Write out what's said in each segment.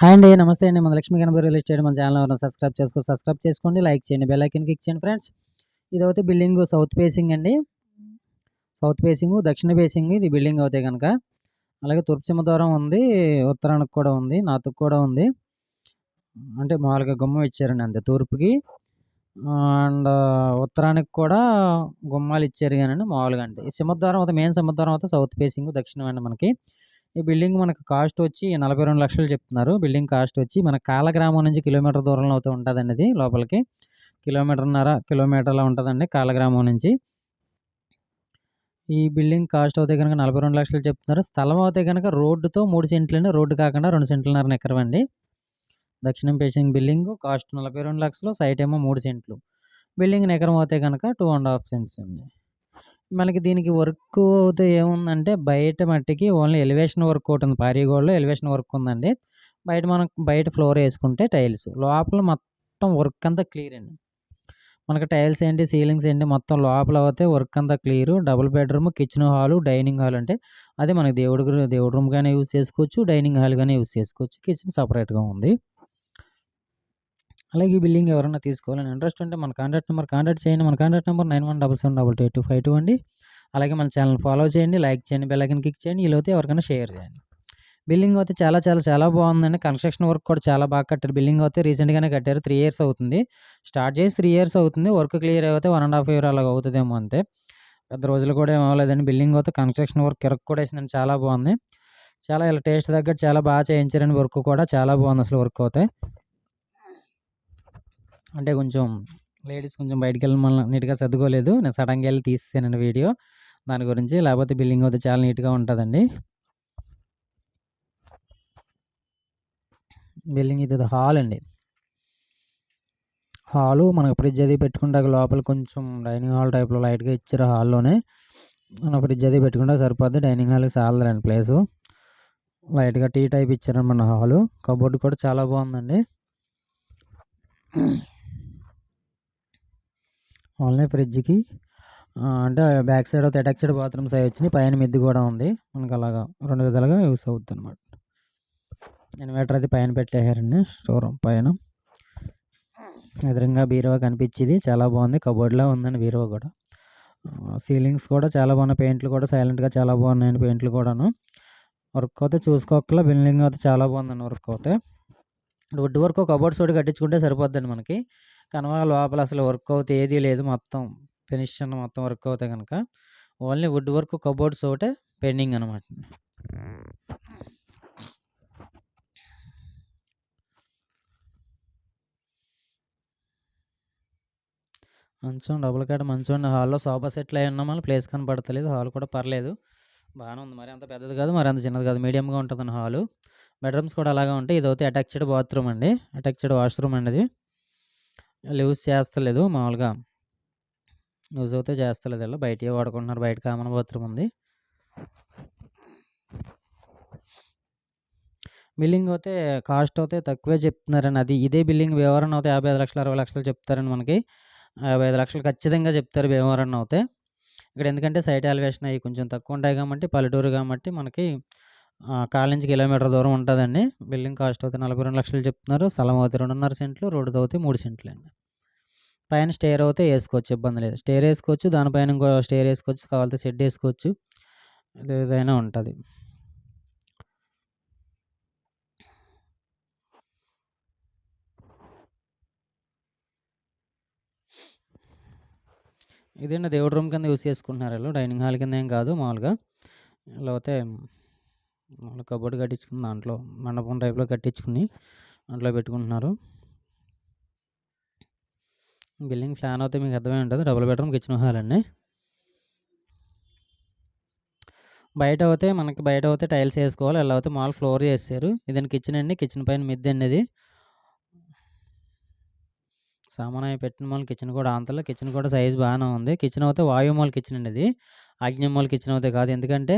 Hi అండి నమస్తే అండి. మన లక్ష్మీ గణపతి రియల్ ఎస్టేట్ మన ఛానల్ ఎవరైనా సబ్స్క్రైబ్ చేసుకో సబ్స్క్రైబ్ చేసుకోండి లైక్ చేయండి బెల్ ఐకన్ క్లిక్ చేయండి ఫ్రెండ్స్. ఇది అయితే బిల్డింగ్ సౌత్ ఫేసింగ్ అండి. సౌత్ ఫేసింగ్ దక్షిణ ఫేసింగ్ ఇది బిల్డింగ్ అవుతాయి కనుక అలాగే తూర్పు సింహద్వారం ఉంది ఉత్తరానికి కూడా ఉంది నార్త్కి కూడా ఉంది. అంటే మామూలుగా గుమ్మం ఇచ్చారండి అంతే తూర్పుకి. అండ్ ఉత్తరానికి కూడా గుమ్మాలు ఇచ్చారు కానీ మామూలుగా అంటే సింహద్వారం అయితే మెయిన్ సింహద్వారం అయితే సౌత్ ఫేసింగ్ దక్షిణం అండి మనకి. ఈ బిల్డింగ్ మనకు కాస్ట్ వచ్చి నలభై రెండు లక్షలు చెప్తున్నారు. బిల్డింగ్ కాస్ట్ వచ్చి మన కాలగ్రామం నుంచి కిలోమీటర్ దూరంలో అయితే ఉంటుందండి ఇది లోపలికి. కిలోమీటర్న్నర కిలోమీటర్లా ఉంటుందండి కాలగ్రామం నుంచి. ఈ బిల్డింగ్ కాస్ట్ అయితే కనుక నలభై రెండు లక్షలు చెప్తున్నారు. స్థలం అయితే కనుక రోడ్డుతో మూడు సెంట్లని రోడ్డు కాకుండా రెండు సెంట్లన్నర ఎకరం దక్షిణం ఫేసింగ్ బిల్డింగ్ కాస్ట్ నలభై రెండు లక్షలు సైట్ ఏమో మూడు సెంట్లు. బిల్డింగ్ ఎకరం అయితే కనుక టూ అండ్ హాఫ్ సెంట్స్ అండి. మనకి దీనికి వర్క్ అయితే ఏముందంటే బయట మట్టికి ఓన్లీ ఎలివేషన్ వర్క్ ఒకటి ఉంది. పారీగోడలో ఎలివేషన్ వర్క్ ఉందండి. బయట మనకు బయట ఫ్లోర్ వేసుకుంటే టైల్స్. లోపల మొత్తం వర్క్ అంతా క్లియర్ అండి. మనకి టైల్స్ ఏంటి సీలింగ్స్ ఏంటి మొత్తం లోపల అయితే వర్క్ అంతా clear. Double bedroom kitchen hall dining hall అంటే అదే మనకి దేవుడి దేవుడి రూమ్ కానీ యూస్ చేసుకోవచ్చు డైనింగ్ హాల్ కానీ యూస్ చేసుకోవచ్చు. కిచెన్ సపరేట్గా ఉంది. అలాగే ఈ బిల్డింగ్ ఎవరైనా తీసుకోవాలని ఇంట్రెస్ట్ ఉంటే మన కాంటాక్ట్ నెంబర్ కాంటాక్ట్ చేయండి. మన contact number nine one double seven double two eight two five two అండి. అలాగే మన ఛానల్ ఫాలో చేయండి లైక్ చేయండి బెల్ ఐకన్ క్లిక్ చేయండి. అయితే ఎవరికైనా షేర్ చేయండి. బిల్డింగ్ అయితే చాలా చాలా చాలా బాగుందండి. కన్స్ట్రక్షన్ వర్క్ కూడా చాలా బాగా కట్టారు. బిల్డింగ్ అయితే రీసెంట్గానే కట్టారు. త్రీ ఇయర్స్ అవుతుంది. స్టార్ట్ చేసి త్రీ ఇయర్స్ అవుతుంది. వర్క్ క్లియర్ అయితే వన్ అండ్ హాఫ్ ఇయర్ అలాగ అవుతుందేమో అంతే. పెద్ద రోజులు కూడా ఏం అవ్వలేదండి. బిల్డింగ్ అయితే కన్స్ట్రక్షన్ వర్క్ కిరక్ కూడా వేసిందండి చాలా బాగుంది. చాలా ఇలా టేస్ట్ తగ్గట్టు చాలా బాగా చేయించారండి. వర్క్ కూడా చాలా బాగుంది అసలు వర్క్ అయితే. అంటే కొంచెం లేడీస్ కొంచెం బయటికి వెళ్ళి మళ్ళీ నీట్గా సర్దుకోలేదు. నేను సడన్గా వెళ్ళి తీసేసానండి వీడియో. దాని గురించి లేకపోతే బిల్డింగ్ అయితే చాలా నీట్గా ఉంటుందండి. బిల్డింగ్ ఇది హాల్ అండి. హాలు మనకు ఫ్రిడ్జ్ అది పెట్టుకుంటా లోపల కొంచెం డైనింగ్ హాల్ టైప్లో లైట్గా ఇచ్చారు హాల్లోనే. మన ఫ్రిడ్జ్ అది పెట్టుకుంటే సరిపోద్ది. డైనింగ్ హాల్కి చాలదండి ప్లేసు. లైట్గా టీ టైప్ ఇచ్చారండి మన హాలు. కబోర్డ్ కూడా చాలా బాగుందండి. ఓన్లీ ఫ్రిడ్జ్కి. అంటే బ్యాక్ సైడ్ అయితే సైడ్ బాత్రూమ్స్ అవి వచ్చినాయి. పైన మిద్ది కూడా ఉంది. మనకు అలాగా రెండు విధాలుగా యూస్ అవుతుంది అనమాట ఇన్వర్టర్ అయితే పైన పెట్టేశారండి స్టోర్ పైన. ఎదురుగా బీరువా కనిపించేది. చాలా బాగుంది. కబోర్డ్లా ఉందండి బీరువా కూడా. సీలింగ్స్ కూడా చాలా బాగున్నాయి. పెయింట్లు కూడా సైలెంట్గా చాలా బాగున్నాయండి పెయింట్లు కూడాను. వర్క్ అయితే చూసుకోకలా బిల్డింగ్ అయితే చాలా బాగుందండి వర్క్ అయితే. వుడ్ వర్క్ కబోర్డ్స్ ఒకటి కట్టించుకుంటే సరిపోద్దండి మనకి. కనుమ లోపల అసలు వర్క్ అవుతే ఏదీ లేదు. మొత్తం ఫినిష్ మొత్తం వర్క్ అవుతాయి కనుక ఓన్లీ వుడ్ వర్క్ కబోర్డ్స్ ఒకటే పెండింగ్ అనమాట మంచం డబుల్ కాడ మంచం హాల్లో సోఫా సెట్లు అయి ఉన్నాం మళ్ళీ ప్లేస్ కనపడతలేదు. హాల్ కూడా పర్లేదు. బాగానే ఉంది. మరి అంత పెద్దది కాదు మరి అంత చిన్నది కాదు. మీడియంగా ఉంటుందండి హాలు. బెడ్రూమ్స్ కూడా అలాగే ఉంటాయి. ఇది అయితే అటాచ్డ్ బాత్రూమ్ అండి. అటాచ్డ్ వాష్రూమ్ అండి అది లూజ్ చేస్తలేదు మామూలుగా. లూజ్ అయితే చేస్తలేదు ఇలా బయట వాడుకుంటున్నారు. బయట కామన్ బాత్రూమ్ ఉంది. బిల్లింగ్ అయితే కాస్ట్ అయితే తక్కువే చెప్తున్నారని అది ఇదే బిల్లింగ్ వివరణ అయితే యాభై ఐదు లక్షలు అరవై లక్షలు చెప్తారని మనకి. యాభై ఐదు లక్షలు ఖచ్చితంగా చెప్తారు భీమవరం అయితే ఇక్కడ ఎందుకంటే సైట్ ఎలివేషన్ అవి కొంచెం తక్కువ ఉంటాయి కాబట్టి పల్లెటూరు కాబట్టి మనకి కాల్ నుంచి కిలోమీటర్ దూరం ఉంటుందండి. బిల్డింగ్ కాస్ట్ అయితే నలభై రెండు లక్షలు చెప్తున్నారు. స్థలం అవుతే రెండున్నర సెంట్లు రోడ్డు అవుతే మూడు సెంట్లు అండి. పైన స్టేర్ అయితే వేసుకోవచ్చు ఇబ్బంది లేదు. స్టేర్ వేసుకోవచ్చు దానిపైన ఇంకో స్టేర్ వేసుకోవచ్చు కావాలంటే షెడ్ వేసుకోవచ్చు. ఏదైనా ఉంటుంది. ఇదేంటి దేవుడి రూమ్ కింద యూస్ చేసుకుంటున్నారు వీళ్ళు? డైనింగ్ హాల్ కింద ఏం కాదు మామూలుగా. ఇలా అయితే మామూలు కబోర్డ్ కట్టించుకుని దాంట్లో మండపం టైప్లో కట్టించుకుని దాంట్లో పెట్టుకుంటున్నారు. బిల్డింగ్ ఫ్లాన్ అయితే మీకు అర్థమై ఉంటుంది. డబుల్ బెడ్రూమ్ కిచెన్ హాల్ అండి బయట అయితే మనకి బయట అయితే టైల్స్ వేసుకోవాలి. ఇలా అయితే మాల్ ఫ్లోర్ చేశారు ఇదని కిచెన్ అండి. కిచెన్ పైన మిద్దె అనేది సామాన్ అవి పెట్టిన మాల్ కిచెన్ కూడా అంతలో. కిచెన్ కూడా సైజ్ బాగానే ఉంది. కిచెన్ అయితే వాయుమాల్ కిచెన్ అండి ఇది. ఆగ్నేయమాల్ కిచెన్ అయితే కాదు. ఎందుకంటే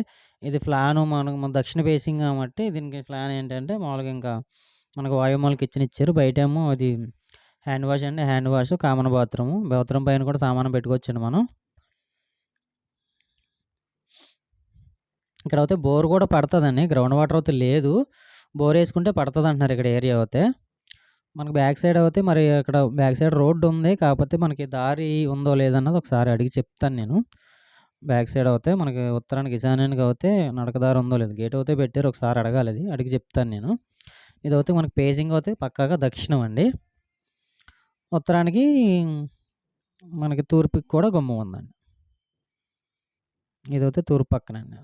ఇది ఫ్లాన్ మనకు మన దక్షిణ ఫేసింగ్ కాబట్టి దీనికి ఫ్లాన్ ఏంటంటే మామూలుగా ఇంకా మనకు వాయుమాల్ కిచెన్ ఇచ్చారు బయట ఏమో అది హ్యాండ్ వాష్ అండి. Hand wash common bathroom. Bathroom పైన కూడా సామాను పెట్టుకోవచ్చండి మనం. ఇక్కడ అయితే బోర్ కూడా పడుతుందండి. గ్రౌండ్ వాటర్ అయితే లేదు. బోర్ వేసుకుంటే పడుతుంది అంటున్నారు ఇక్కడ ఏరియా అయితే. మనకు బ్యాక్ సైడ్ అయితే మరి అక్కడ బ్యాక్ సైడ్ రోడ్డు ఉంది. కాకపోతే మనకి దారి ఉందో లేదన్నది ఒకసారి అడిగి చెప్తాను నేను. బ్యాక్ సైడ్ అవుతే మనకి ఉత్తరానికి ఈశాన్యానికి అవుతే నడకదారి ఉందో లేదు గేట్ అయితే పెట్టారు ఒకసారి అడగాలి అది అడిగి చెప్తాను నేను. ఇది అయితే మనకి పేసింగ్ అయితే పక్కాగా దక్షిణం అండి. ఉత్తరానికి మనకి తూర్పుకి కూడా గుమ్మం ఉందండి. ఇది అయితే తూర్పు పక్కనండి.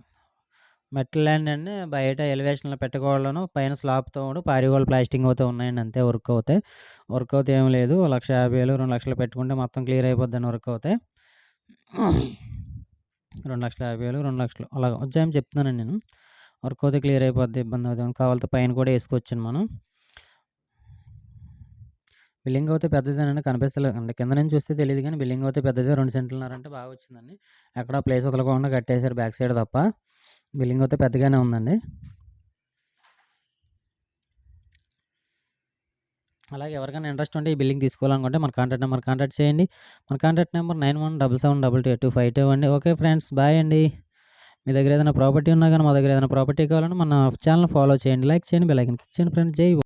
మెటల్ ల్యాండ్ అండి బయట ఎలివేషన్లో పెట్టుకోవాలను పైన స్లాబ్తో పారిగోళ్ళు ప్లాస్టింగ్ అయితే ఉన్నాయండి అంతే వర్క్ అవుతాయి వర్క్ అవుతే ఏం లేదు లక్ష యాభై వేలు రెండు లక్షలు పెట్టుకుంటే మొత్తం క్లియర్ అయిపోద్దని వర్క్ అవుతాయి రెండు లక్షల యాభై వేలు రెండు లక్షలు. అలా వచ్చాయని చెప్తున్నానండి నేను. వర్క్ అయితే క్లియర్ అయిపోద్ది ఇబ్బంది అవుతుంది కావాలంటే పైన కూడా వేసుకోవచ్చాను మనం. బిల్లింగ్ అయితే పెద్దదేనండి కనిపిస్తలేదు. అంటే కింద నుంచి చూస్తే తెలియదు కానీ బిల్డింగ్ అయితే పెద్దదే. రెండు సెంట్లున్నారంటే బాగా వచ్చిందండి. ఎక్కడ ప్లేస్ వదలకుండా కట్టేశారు బ్యాక్ సైడ్ తప్ప. బిల్లింగ్ అయితే పెద్దగానే ఉందండి. అలాగే ఎవరికైనా ఇంట్రెస్ట్ ఉంటే ఈ బిల్డింగ్ తీసుకోవాలనుకుంటే మన కాంటాక్ట్ నెంబర్ కాంటాక్ట్ చేయండి. మన contact number nine one double seven double two eight five two అండి ఓకే ఫ్రెండ్స్ బాయ్ అండి. మీ దగ్గర ఏదైనా ప్రాపర్టీ ఉన్నా కానీ మా దగ్గర ఏదైనా ప్రాపర్టీ కావాలంటే మన ఛానల్ ఫాలో చేయండి. లైక్ చేయండి బెల్ ఐకన్ క్లిక్ చేయండి. ఫ్రెండ్స్ జై